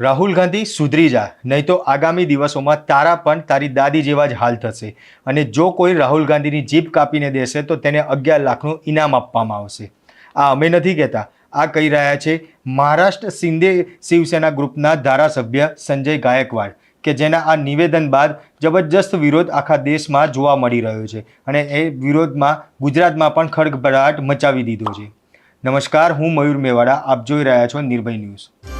રાહુલ ગાંધી સુધરી જા, નહીં તો આગામી દિવસોમાં તારા પણ તારી દાદી જેવા જ હાલ થશે. અને જો કોઈ રાહુલ ગાંધીની જીભ કાપીને દેશે, તો તેને અગિયાર લાખનું ઇનામ આપવામાં આવશે. આ અમે નથી કહેતા. આ કહી રહ્યા છે મહારાષ્ટ્ર શિંદે શિવસેના ગ્રુપના ધારાસભ્ય સંજય ગાયકવાડ કે જેના આ નિવેદન બાદ જબરજસ્ત વિરોધ આખા દેશમાં જોવા મળી રહ્યો છે અને એ વિરોધમાં ગુજરાતમાં પણ ખળભળાટ મચાવી દીધો છે. નમસ્કાર, હું મયુર મેવાડા, આપ જોઈ રહ્યા છો નિર્ભય ન્યૂઝ.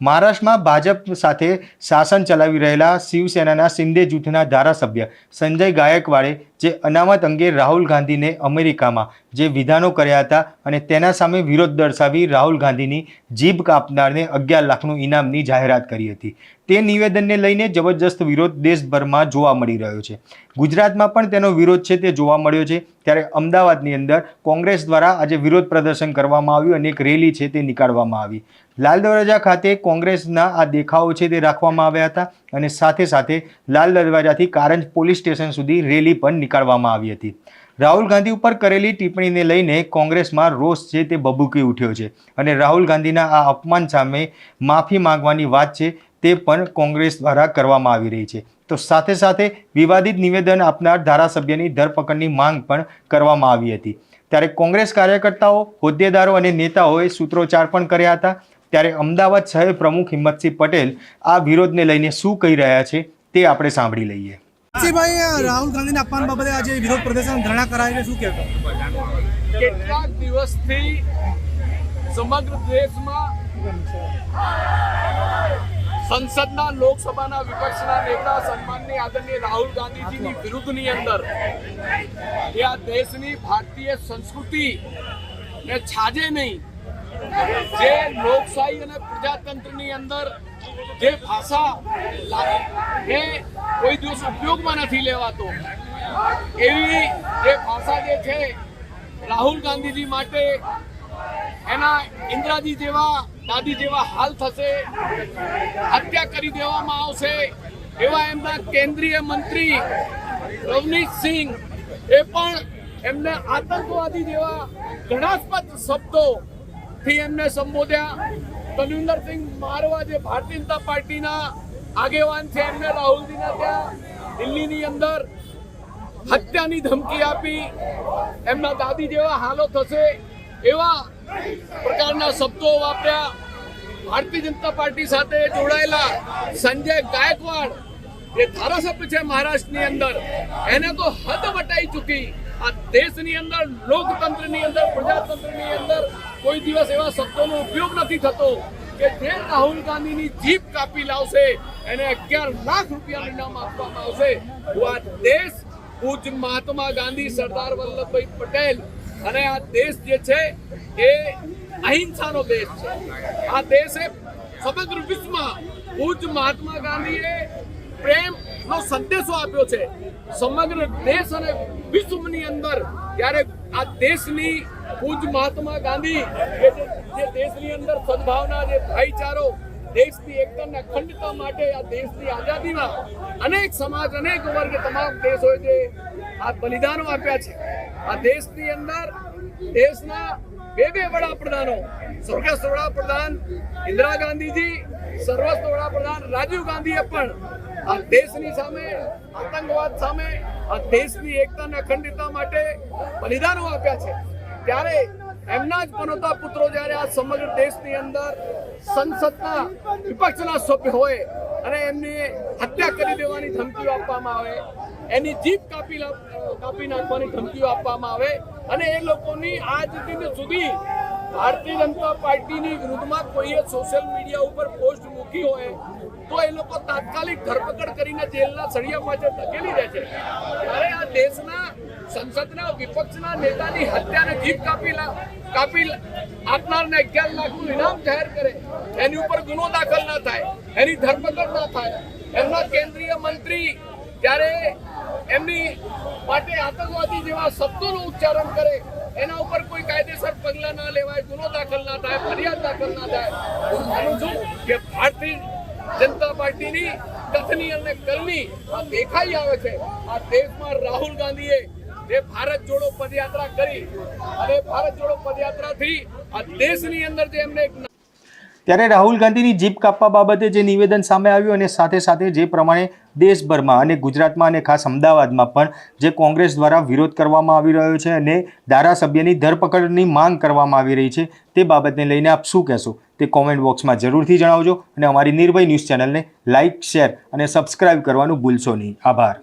મહારાષ્ટ્રમાં ભાજપ સાથે શાસન ચલાવી રહેલા શિવસેનાના શિંદે જૂથના ધારાસભ્ય સંજય ગાયકવાડે જે અનામત અંગે રાહુલ ગાંધીને અમેરિકામાં જે વિધાનો કર્યા હતા અને તેના સામે વિરોધ દર્શાવી રાહુલ ગાંધીની જીભ કાપનારને અગિયાર લાખનું ઇનામની જાહેરાત કરી હતી. તે નિવેદનને લઈને જબરજસ્ત વિરોધ દેશભરમાં જોવા મળી રહ્યો છે. ગુજરાતમાં પણ તેનો વિરોધ છે તે જોવા મળ્યો છે. ત્યારે અમદાવાદની અંદર કોંગ્રેસ દ્વારા આજે વિરોધ પ્રદર્શન કરવામાં આવ્યું અને એક રેલી છે તે નીકાળવામાં આવી. લાલ દરવાજા ખાતે કોંગ્રેસના આ દેખાવો છે તે રાખવામાં આવ્યા હતા અને સાથે સાથે લાલ દરવાજાથી કારંજ પોલીસ સ્ટેશન સુધી રેલી પણ નીકાળવામાં આવી હતી. રાહુલ ગાંધી ઉપર કરેલી ટિપ્પણીને લઈને કોંગ્રેસમાં રોષ છે તે બબૂકી ઉઠ્યો છે. અને રાહુલ ગાંધીના આ અપમાન સામે માફી માંગવાની વાત છે તે પણ કોંગ્રેસ દ્વારા કરવામાં આવી રહી છે. તો સાથે સાથે વિવાદિત નિવેદન આપનાર ધારાસભ્યની ધરપકડની માંગ પણ કરવામાં આવી હતી. ત્યારે કોંગ્રેસ કાર્યકર્તાઓ હોદ્દેદારો અને નેતાઓએ સૂત્રોચ્ચાર પણ કર્યા હતા. ત્યારે અમદાવાદ શહેર પ્રમુખ હિંમતસિંહ પટેલ આ વિરોધને લઈને શું કહી રહ્યા છે તે આપણે સાંભળી લઈએ. ભાઈ રાહુલ ગાંધીના અપમાન બાબતે આજે વિરોધ પ્રદર્શન ધરણા કરાવીને શું કહેતો કેટલાક દિવસથી સમગ્ર દેશમાં સંસદના લોકસભાના વિપક્ષના નેતા સન્માનની આદરણીય રાહુલ ગાંધીજીની વિરુદ્ધની અંદર એ આ દેશની ભારતીય સંસ્કૃતિ ને છાજે નહીં. જે લોકશાહી અને પ્રજાતંત્રની અંદર જે ભાષા એ કોઈ દિવસ ઉપયોગમાં નથી લેવાતો. એવી જે ભાષા જે છે રાહુલ ગાંધીજી માટે એના ઇન્દ્રાજી જેવા દાદી જેવા હાલ થશે, હત્યા કરી દેવામાં આવશે. એવા એમના કેન્દ્રીય મંત્રી રવનીત સિંહ, એ પણ એમને આતંકવાદી જેવા ઘણાસ્પદ શબ્દોથી એમને સંબોધ્યા. તલવિંદરસિંહ મારવા જે ભારતીય જનતા પાર્ટીના આગેવાન છે એમને રાહુલજીના ત્યાં દિલ્હીની અંદર હત્યાની ધમકી આપી. એમના દાદી જેવા હાલો થશે. એવા પ્રકારના શબ્દો વાપર્યા. ભારતીય જનતા પાર્ટી સાથે જોડાયેલા સંજય ગાયકવાડ જે ધારાસભ્ય છે મહારાષ્ટ્રની અંદર. એને તો હદ વટાઈ ચૂકી. આ દેશની અંદર, લોકતંત્રની અંદર, પ્રજાતંત્રની અંદર કોઈ દિવસ એવા શબ્દોનો ઉપયોગ નથી થતો કે જે રાહુલ ગાંધીની જીભ કાપી લાવશે. એને અગિયાર લાખ રૂપિયાનું ઇનામ આપવામાં આવશે. આ દેશ પૂજ મહાત્મા ગાંધી, સરદાર વલ્લભભાઈ પટેલ અને આ દેશ જે છે એ અહિંસાનો દેશ છે. આ દેશે સમગ્ર વિશ્વમાં પૂજ મહાત્મા ગાંધીએ પ્રેમનો સંદેશો આપ્યો છે. સમગ્ર દેશ અને વિશ્વની અંદર ત્યારે આ દેશની પૂજ મહાત્મા ગાંધી જે દેશની અંદર સદભાવના, જે ભાઈચારો, દેશની એકતા અને અખંડતા માટે આ દેશની આઝાદીમાં અનેક સમાજ, અનેક વર્ગ, તમામ દેશોએ જે આ બલિદાનો આપ્યા છે. આ દેશની અંદર દેશના બે બે વડાપ્રધાનો. સ્વર્ગસ્થ વડાપ્રધાન ઇન્દિરા ગાંધીજી સર્વસ્થ વડાપ્રધાન રાજીવ ગાંધીએ પણ આ દેશની સામે, આતંકવાદ સામે, આ દેશની એકતા અને અખંડિતતા માટે બલિદાનો આપ્યા છે. ત્યારે એમના જ પનોતા પુત્રો જ્યારે આ સમગ્ર દેશની અંદર સંસદના વિપક્ષના સભ્ય હોય અને એમને હત્યા કરી દેવાની ધમકીઓ આપવામાં આવે એની જીભ કાપી કાપી નાખવાની ધમકીઓ આપવામાં આવે અને એ લોકોની આજ દિન સુધી ભારતીય જનતા પાર્ટીની વિરુદ્ધમાં કોઈએ સોશિયલ મીડિયા ઉપર પોસ્ટ મૂકી હોય તો એ લોકો તાત્કાલિક ધરપકડ કરીને જેલના સળિયા પાછળ ધકેલી દે છે. ત્યારે આ દેશના સંસદના વિપક્ષના નેતાની હત્યાને જીભ કાપી કાપી આપનારને અગિયાર લાખનું ઇનામ જાહેર કરે, એની ઉપર ગુનો દાખલ ના થાય, એની ધરપકડ ના થાય. એમના કેન્દ્રીય મંત્રી જ્યારે એમની માટે આતંકવાદી જેવા શબ્દોનું ઉચ્ચારણ કરે, એના ઉપર કોઈ કાયદેસર પગલાં ના લેવાય, ગુનો દાખલ ના થાય, ફરિયાદ દાખલ ના થાય. હું માનું છું કે ભારતીય જનતા પાર્ટીની કથની અને કલની આ દેખાઈ આવે છે. આ દેશમાં રાહુલ ગાંધીએ જે ભારત જોડો પદયાત્રા કરી, અને ભારત જોડો પદયાત્રાથી આ દેશની અંદર જે એમને એક ત્યારે રાહુલ ગાંધીની જીપ કાપવા બાબતે જે નિવેદન સામે આવ્યું અને સાથે સાથે જે પ્રમાણે દેશભરમાં અને ગુજરાતમાં અને ખાસ અમદાવાદમાં પણ જે કોંગ્રેસ દ્વારા વિરોધ કરવામાં આવી રહ્યો છે અને ધારાસભ્યની ધરપકડની માંગ કરવામાં આવી રહી છે, તે બાબતને લઈને આપ શું કહેશો? તે કોમેન્ટ બોક્સમાં જરૂરથી જણાવજો અને અમારી નિર્ભય ન્યૂઝ ચેનલને લાઇક શેર અને સબસ્ક્રાઇબ કરવાનું ભૂલશો નહીં. આભાર.